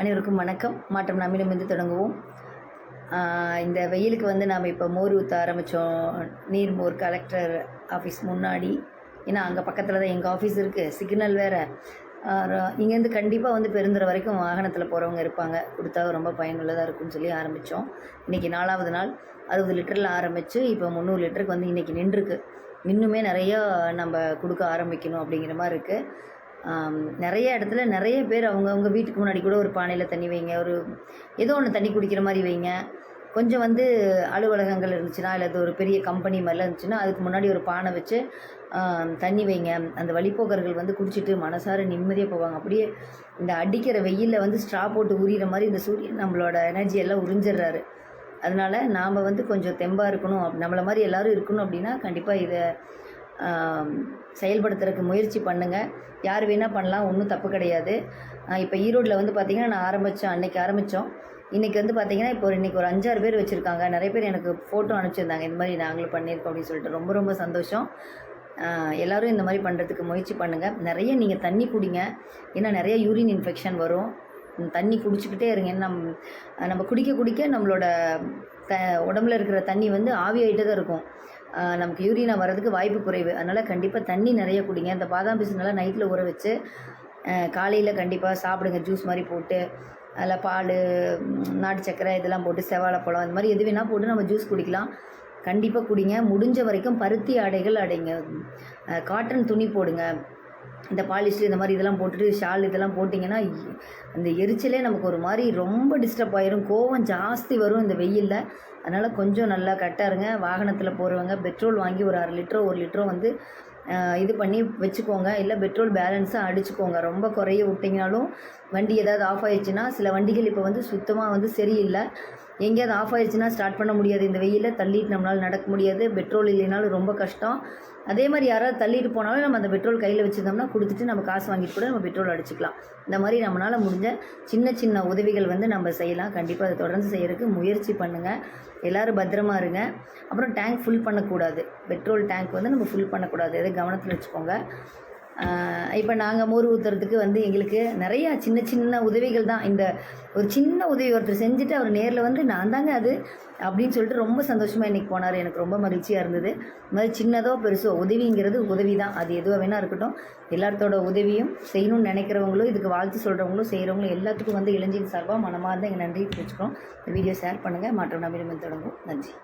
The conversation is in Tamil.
அனைவருக்கும் வணக்கம். மாற்றம் நம்மிடமிருந்து தொடங்குவோம். இந்த வெயிலுக்கு வந்து நாம் இப்போ மோர் ஊற்ற ஆரம்பித்தோம் நீர்மோர் கலெக்டர் ஆஃபீஸ் முன்னாடி. ஏன்னா அங்கே பக்கத்தில் தான் எங்கள் ஆஃபீஸ் இருக்குது சிக்னல் வேறு. இங்கேருந்து கண்டிப்பாக வந்து பெருந்துற வரைக்கும் வாகனத்தில் போகிறவங்க இருப்பாங்க. கொடுத்தா ரொம்ப பயனுள்ளதாக இருக்கும்னு சொல்லி ஆரம்பித்தோம் இன்றைக்கி நாலாவது நாள். அறுபது லிட்டரில் ஆரம்பித்து இப்போ முந்நூறு லிட்டருக்கு வந்து இன்றைக்கி நின்றுருக்கு. இன்னுமே நிறையா நம்ம கொடுக்க ஆரம்பிக்கணும் அப்படிங்கிற மாதிரி இருக்குது நிறைய இடத்துல நிறைய பேர் அவங்கவுங்க வீட்டுக்கு முன்னாடி கூட ஒரு பானையில் தண்ணி வைங்க ஒரு ஏதோ ஒன்று தண்ணி குடிக்கிற மாதிரி வைங்க. கொஞ்சம் வந்து அலுவலகங்கள் இருந்துச்சுன்னா இல்லை அது ஒரு பெரிய கம்பெனி மாதிரிலாம் இருந்துச்சுன்னா அதுக்கு முன்னாடி ஒரு பானை வச்சு தண்ணி வைங்க. அந்த வழிப்போக்கர்கள் வந்து குடிச்சிட்டு மனசார நிம்மதியாக போவாங்க. அப்படியே இந்த அடிக்கிற வெயிலில் வந்து ஸ்ட்ரா போட்டு உரியிற மாதிரி இந்த சூரியன் நம்மளோட எனர்ஜி எல்லாம் உறிஞ்சிடுறாரு. அதனால் நாம் வந்து கொஞ்சம் தெம்பாக இருக்கணும். நம்மளை மாதிரி எல்லோரும் இருக்கணும் அப்படின்னா கண்டிப்பாக இதை செயல்படுத்துறதுக்கு முயற்சி பண்ணுங்கள் யார் வேணால் பண்ணலாம் ஒன்றும் தப்பு கிடையாது. இப்போ ஈரோட்டில் வந்து பார்த்திங்கன்னா நான் ஆரம்பித்தோம் அன்னைக்கு ஆரம்பித்தோம் இன்றைக்கி வந்து பார்த்திங்கன்னா இப்போ இன்றைக்கி ஒரு அஞ்சாறு பேர் வச்சுருக்காங்க. நிறைய பேர் எனக்கு ஃபோட்டோ அனுப்பிச்சிருந்தாங்க. இந்த மாதிரி நாங்களும் பண்ணியிருக்கோம் அப்படின்னு சொல்லிட்டு ரொம்ப ரொம்ப சந்தோஷம். எல்லோரும் இந்த மாதிரி பண்ணுறதுக்கு முயற்சி பண்ணுங்கள் நிறைய நீங்கள் தண்ணி குடிங்க. ஏன்னா நிறைய யூரின் இன்ஃபெக்ஷன் வரும். தண்ணி குடிச்சிக்கிட்டே இருங்க. நம் நம்ம குடிக்க குடிக்க நம்மளோட த உடம்புல இருக்கிற தண்ணி வந்து ஆவியாகிட்டே தான் இருக்கும். நமக்கு யூரினா வர்றதுக்கு வாய்ப்பு குறைவு. அதனால் கண்டிப்பாக தண்ணி நிறைய குடிங்க. இந்த பாதாம் பீஸ் நல்லா நைட்டில் ஊற வச்சு காலையில் கண்டிப்பாக சாப்பிடுங்க. ஜூஸ் மாதிரி போட்டு அதில் பால் நாட்டு சக்கரை இதெல்லாம் போட்டு செவ்வாழைப்பழம் அந்த மாதிரி எது வேணால் போட்டு நம்ம ஜூஸ் குடிக்கலாம். கண்டிப்பாக குடிங்க. முடிஞ்ச வரைக்கும் பருத்தி ஆடைகள் அடைங்க. காட்டன் துணி போடுங்க. இந்த பாலிஸ்டர் இந்த மாதிரி இதெல்லாம் போட்டுட்டு ஷால் இதெல்லாம் போட்டிங்கன்னா அந்த எரிச்சலே நமக்கு ஒரு மாதிரி ரொம்ப டிஸ்டர்ப் ஆயிரும். கோவம் ஜாஸ்தி வரும் இந்த வெயிலில். அதனால் கொஞ்சம் நல்லா கரெக்டாக இருங்க. வாகனத்தில் போகிறவங்க பெட்ரோல் வாங்கி ஒரு அரை லிட்டரோ ஒரு லிட்டரோ வந்து இது பண்ணி வச்சுக்கோங்க. இல்லை பெட்ரோல் பேலன்ஸாக அடிச்சுக்கோங்க. ரொம்ப குறைய விட்டிங்கனாலும் வண்டி ஏதாவது ஆஃப் ஆயிடுச்சுன்னா சில வண்டிகள் இப்போ வந்து சுத்தமாக வந்து சரியில்லை. எங்கேயாவது ஆஃப் ஆயிடுச்சுன்னா ஸ்டார்ட் பண்ண முடியாது. இந்த வெயிலில் தள்ளிட்டு நம்மளால் நடக்க முடியாது. பெட்ரோல் இல்லைனாலும் ரொம்ப கஷ்டம். அதே மாதிரி யாராவது தள்ளிட்டு போனாலும் நம்ம அந்த பெட்ரோல் கையில் வச்சுருந்தோம்னா கொடுத்துட்டு நம்ம காசு வாங்கிட்டு கூட நம்ம பெட்ரோல் அடிச்சுக்கலாம். இந்த மாதிரி நம்மளால் முடிஞ்ச சின்ன சின்ன உதவிகள் வந்து நம்ம செய்யலாம். கண்டிப்பாக அதை தொடர்ந்து செய்கிறதுக்கு முயற்சி பண்ணுங்கள் எல்லோரும் பத்திரமா இருங்க. அப்புறம் டேங்க் ஃபுல் பண்ணக்கூடாது. பெட்ரோல் டேங்க் வந்து நம்ம ஃபுல் பண்ணக்கூடாது. எதை கவனத்தில் வச்சுக்கோங்க. இப்போ நாங்கள் மோர் ஊற்றுறதுக்கு வந்து எங்களுக்கு நிறையா சின்ன சின்ன உதவிகள் தான். இந்த ஒரு சின்ன உதவி ஒருத்தர் செஞ்சுட்டு அவர் நேரில் வந்து நான் தாங்க அது அப்படின்னு சொல்லிட்டு ரொம்ப சந்தோஷமாக இன்றைக்கி போனார். எனக்கு ரொம்ப மகிழ்ச்சியாக இருந்தது. இது மாதிரி சின்னதோ பெருசோ உதவிங்கிறது உதவி தான் அது எதுவாக வேணால் இருக்கட்டும். எல்லாத்தோட உதவியும் செய்யணும்னு நினைக்கிறவங்களும் இதுக்கு வாழ்த்து சொல்கிறவங்களும் செய்கிறவங்களும் எல்லாத்துக்கும் வந்து இளைஞர் சார்பாக மனமாக தான் எங்கள் நன்றி வச்சுக்கிறோம் இந்த வீடியோ ஷேர் பண்ணுங்கள் மாற்றம் நம்பிடம் தொடங்கும் நன்றி.